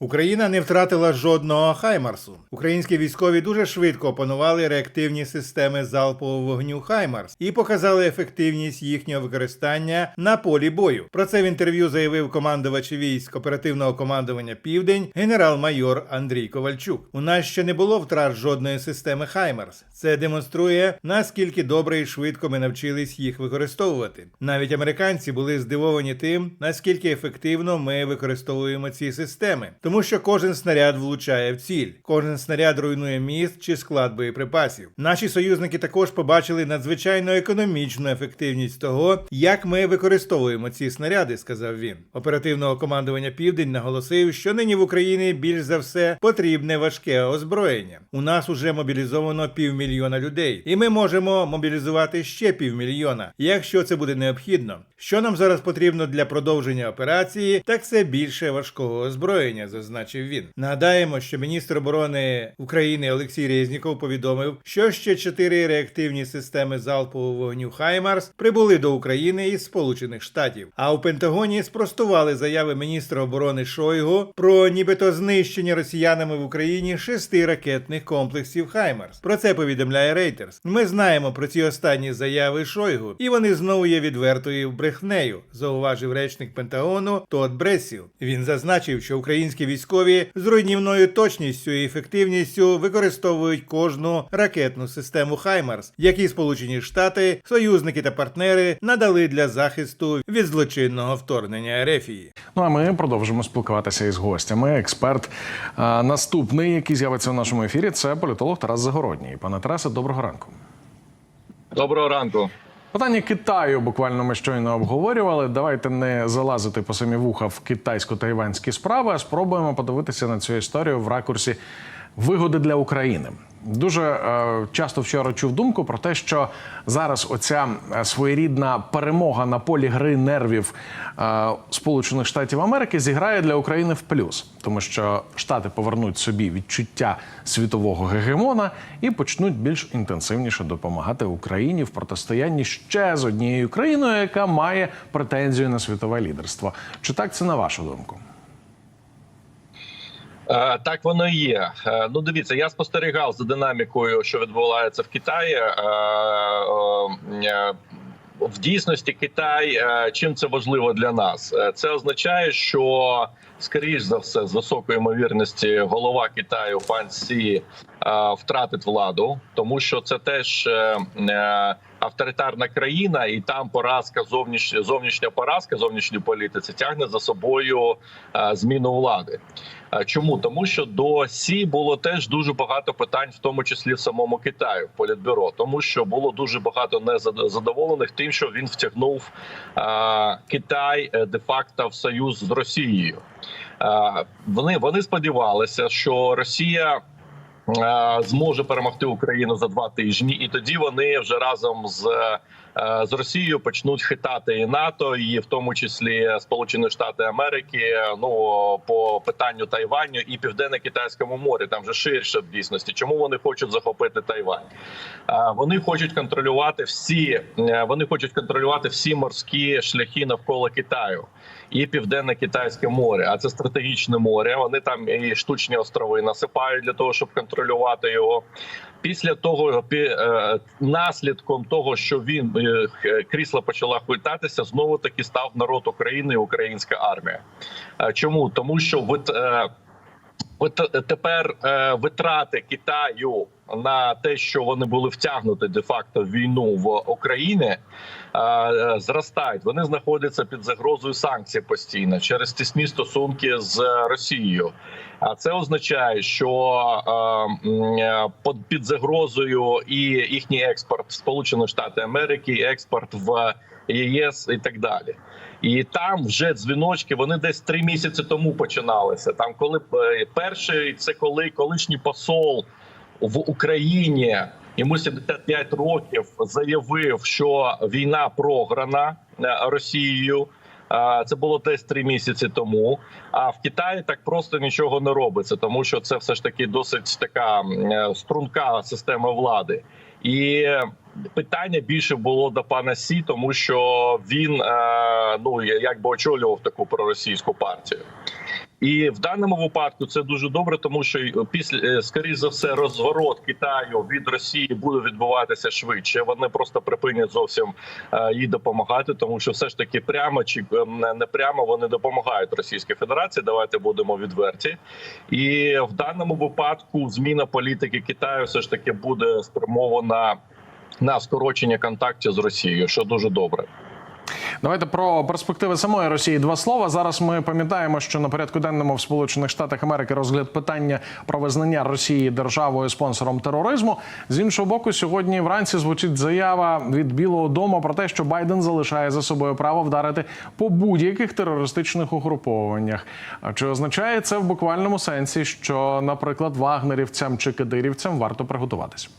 Україна не втратила жодного Хаймарсу. Українські військові дуже швидко опанували реактивні системи залпового вогню Хаймарс і показали ефективність їхнього використання на полі бою. Про це в інтерв'ю заявив командувач військ оперативного командування Південь генерал-майор Андрій Ковальчук. У нас ще не було втрат жодної системи Хаймарс. Це демонструє наскільки добре і швидко ми навчились їх використовувати. Навіть американці були здивовані тим, наскільки ефективно ми використовуємо ці системи, тому що кожен снаряд влучає в ціль, кожен снаряд руйнує міст чи склад боєприпасів. Наші союзники також побачили надзвичайно економічну ефективність того, як ми використовуємо ці снаряди, сказав він. Оперативного командування Південь наголосив, що нині в Україні більш за все потрібне важке озброєння. У нас уже мобілізовано півмільйона людей, і ми можемо мобілізувати ще півмільйона, якщо це буде необхідно. Що нам зараз потрібно для продовження операції, так це більше важкого озброєння, зазначив він. Нагадаємо, що міністр оборони України Олексій Резніков повідомив, що ще чотири реактивні системи залпового вогню Хаймарс прибули до України із Сполучених Штатів. А у Пентагоні спростували заяви міністра оборони Шойгу про нібито знищення росіянами в Україні шести ракетних комплексів Хаймарс. Про це повідомляє Reuters. Ми знаємо про ці останні заяви Шойгу, і вони знову є відвертою брехнею, зауважив речник Пентагону Тод Бресіл. Він зазначив, що українські військові з руйнівною точністю і ефективністю використовують кожну ракетну систему Хаймарс, які Сполучені Штати, союзники та партнери надали для захисту від злочинного вторгнення Ерефії. Ну а ми продовжимо спілкуватися із гостями. Експерт а, наступний, який з'явиться в нашому ефірі, це політолог Тарас Загородній. Пане Тарасе, доброго ранку. Доброго ранку. Питання Китаю буквально ми щойно обговорювали. Давайте не залазити по самі вуха в китайсько-тайванські справи, а спробуємо подивитися на цю історію в ракурсі вигоди для України. Дуже е, часто вчора чув думку про те, що зараз оця е, своєрідна перемога на полі гри нервів е, Сполучених Штатів Америки зіграє для України в плюс, тому що Штати повернуть собі відчуття світового гегемона і почнуть більш інтенсивніше допомагати Україні в протистоянні ще з однією країною, яка має претензію на світове лідерство. Чи так це на вашу думку? Е, Так воно і є. Е, Ну, дивіться, я спостерігав за динамікою, що відбувається в Китаї. Е, В дійсності Китай чим це важливо для нас? Це означає, що скоріш за все, з високою ймовірності, голова Китаю пан Сі втратить владу, тому що це теж авторитарна країна, і там поразка зовнішня зовнішня поразка зовнішньої політиці тягне за собою е, зміну влади. Е, Чому тому, що до Сі було теж дуже багато питань, в тому числі в самому Китаю, в політбюро, тому що було дуже багато незадоволених тим, що він втягнув е, Китай е, де-факто в союз з Росією. Вони вони сподівалися, що Росія. Е, Зможе перемогти Україну за два тижні, і тоді вони вже разом з е, з Росією почнуть хитати і НАТО, і в тому числі Сполучені Штати Америки. Ну по питанню Тайваню і південно-китайському морі. Там вже ширше в дійсності. Чому вони хочуть захопити Тайвань? Е, Вони хочуть контролювати всі. е, Вони хочуть контролювати всі морські шляхи навколо Китаю і південне китайське море. А це стратегічне море. Вони там і штучні острови насипають для того, щоб контролювати його. Після того пі- е, наслідком того, що він крісла крісло почала хвилятися, знову таки став народ України і українська армія. Е, Чому тому, що е, От тепер е, витрати Китаю на те, що вони були втягнуті де-факто в війну в Україні, е, е, зростають. Вони знаходяться під загрозою санкцій постійно через тісні стосунки з Росією. А це означає, що е, під загрозою і їхній експорт в Сполучені Штати Америки, експорт в ЄС і так далі. І там вже дзвіночки вони десь три місяці тому починалися. Там, коли перший це коли колишній посол в Україні йому 75 років заявив, що війна програна е, Росією. Е, Це було десь три місяці тому. А в Китаї так просто нічого не робиться, тому що це все ж таки досить така е, струнка система влади. І питання більше було до пана Сі, тому що він ну якби очолював таку проросійську партію. І в даному випадку це дуже добре, тому що й після е, скоріш за все розворот Китаю від Росії буде відбуватися швидше. Вони просто припинять зовсім е, їй допомагати, тому що все ж таки прямо чи е, не прямо вони допомагають Російській Федерації. Давайте будемо відверті. І в даному випадку зміна політики Китаю все ж таки буде спрямована на скорочення контактів з Росією, що дуже добре. Давайте про перспективи самої Росії два слова. Зараз ми пам'ятаємо, що на порядку денному в Сполучених Штатах Америки розгляд питання про визнання Росії державою спонсором тероризму. З іншого боку, сьогодні вранці звучить заява від Білого Дому про те, що Байден залишає за собою право вдарити по будь-яких терористичних угрупованнях. А чи означає це в буквальному сенсі, що, наприклад, вагнерівцям чи кадирівцям варто приготуватись?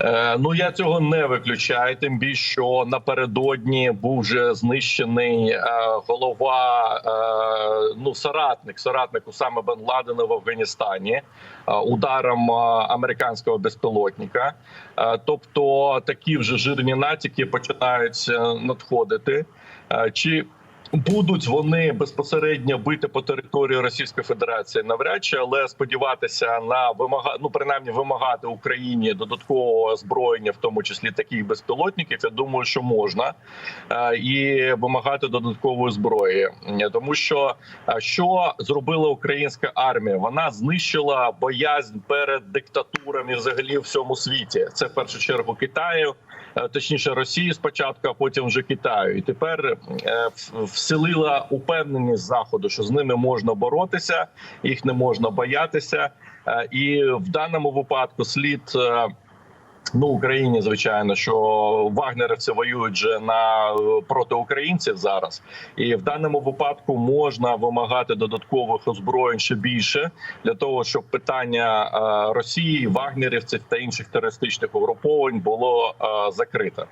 Е, ну я цього не виключаю. Тим більше що напередодні був вже знищений е, голова, е, ну соратник, соратник Усама Бен Ладена в Афганістані ударом американського безпілотника. Тобто такі вже жирні натяки починають надходити. Чи Будуть вони безпосередньо бити по території Російської Федерації навряд чи, але сподіватися на вимага... ну, принаймні вимагати Україні додаткового озброєння, в тому числі таких безпілотників. Я думаю, що можна Е, і вимагати додаткової зброї, тому що що зробила українська армія? Вона знищила боязнь перед диктатурами взагалі в всьому світі. Це в першу чергу Китаю. Е, Точніше, Росії спочатку, а потім вже Китаю, і тепер е, вселила упевненість заходу, що з ними можна боротися, їх не можна боятися. Е, І в даному випадку слід. Ну, Україні, звичайно, що вагнерівці воюють вже на проти українців зараз, і в даному випадку можна вимагати додаткових озброєнь ще більше для того, щоб питання е, Росії, вагнерівців та інших терористичних угруповань було е, закрите.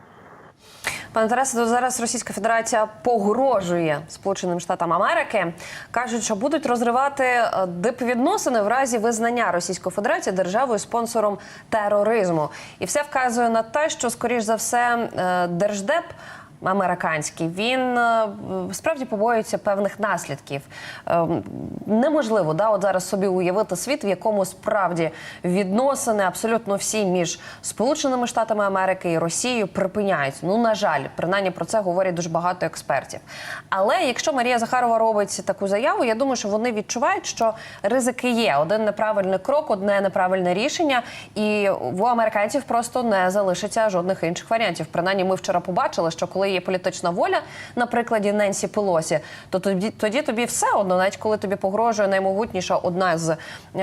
Пане Тарасе, то зараз Російська Федерація погрожує Сполученим Штатам Америки. кажуть, що будуть розривати е, дипвідносини в разі визнання Російської Федерації державою спонсором тероризму. І все вказує на те, що скоріш за все е, держдеп. Американський він е, справді побоюється певних наслідків. Е, Неможливо да, от зараз собі уявити світ, в якому справді відносини абсолютно всі між Сполученими Штатами Америки і Росією припиняються. Ну на жаль, принаймні про це говорять дуже багато експертів. Але якщо Марія Захарова робить таку заяву, я думаю, що вони відчувають, що ризики є. Один неправильний крок, одне неправильне рішення, і в американців просто не залишиться жодних інших варіантів. Принаймні, ми вчора побачили, що коли є політична воля, на прикладі Ненсі Пелосі, то тоді, тоді тобі все одно, навіть коли тобі погрожує наймогутніша одна з е,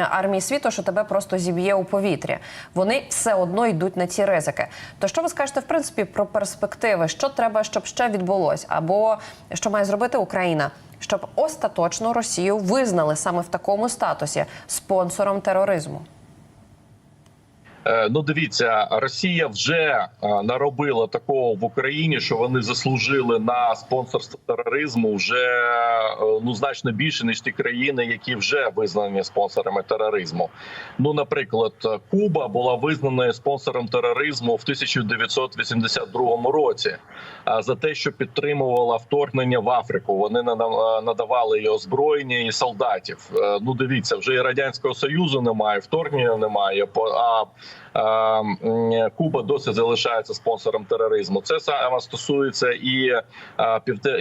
армій світу, що тебе просто зіб'є у повітрі. Вони все одно йдуть на ці ризики. То що ви скажете в принципі про перспективи? Що треба, щоб ще відбулось, або що має зробити Україна? Щоб остаточно Росію визнали саме в такому статусі спонсором тероризму. Е, Ну, дивіться, Росія вже е, наробила такого в Україні, що вони заслужили на спонсорство тероризму вже е, ну значно більше ніж ті країни, які вже визнані спонсорами тероризму. Ну, наприклад, Куба була визнаною спонсором тероризму в 1982 році за те, що підтримувала вторгнення в Африку. Вони нада- надавали і озброєння і солдатів. Ну, дивіться, вже і радянського союзу немає, вторгнення немає. А Куба досі залишається спонсором тероризму. Це саме стосується і,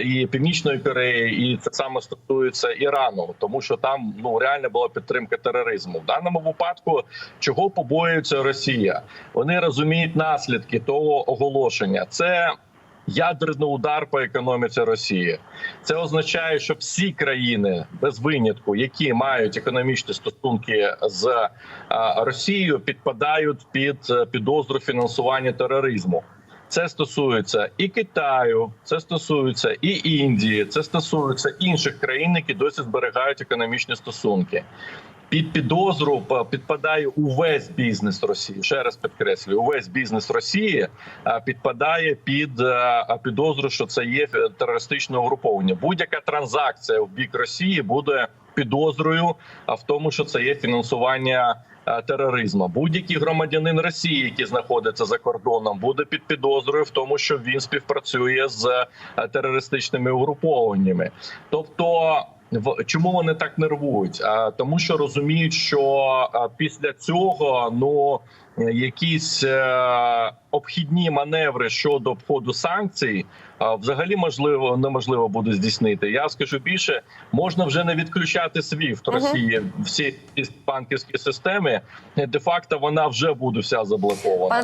і Північної Кореї, і це саме стосується Ірану, тому що там ну реально була підтримка тероризму. В даному випадку чого побоюється Росія? Вони розуміють наслідки того оголошення. Це Ядерний удар по економіці Росії це означає, що всі країни без винятку, які мають економічні стосунки з Росією, підпадають під е, підозру фінансування тероризму. Це стосується і Китаю, це стосується і Індії, це стосується інших країн, які досі зберігають економічні стосунки. Під підозру п- підпадає увесь бізнес Росії. Ще раз підкреслюю, увесь бізнес Росії а, підпадає під підозру, що це є е, терористичне угруповання. Будь-яка транзакція в бік Росії буде підозрою в тому, що це є фінансування. Тероризму будь-який громадянин Росії, який знаходиться за кордоном, буде під підозрою в тому, що він співпрацює з терористичними угрупованнями. Тобто чому вони так нервують? А тому, що розуміють, що після цього ну якісь е, обхідні маневри щодо обходу санкцій, взагалі можливо неможливо буде здійснити. Я скажу більше, можна вже не відключати SWIFT Росії всі банківські системи. Де факто вона вже буде вся заблокована.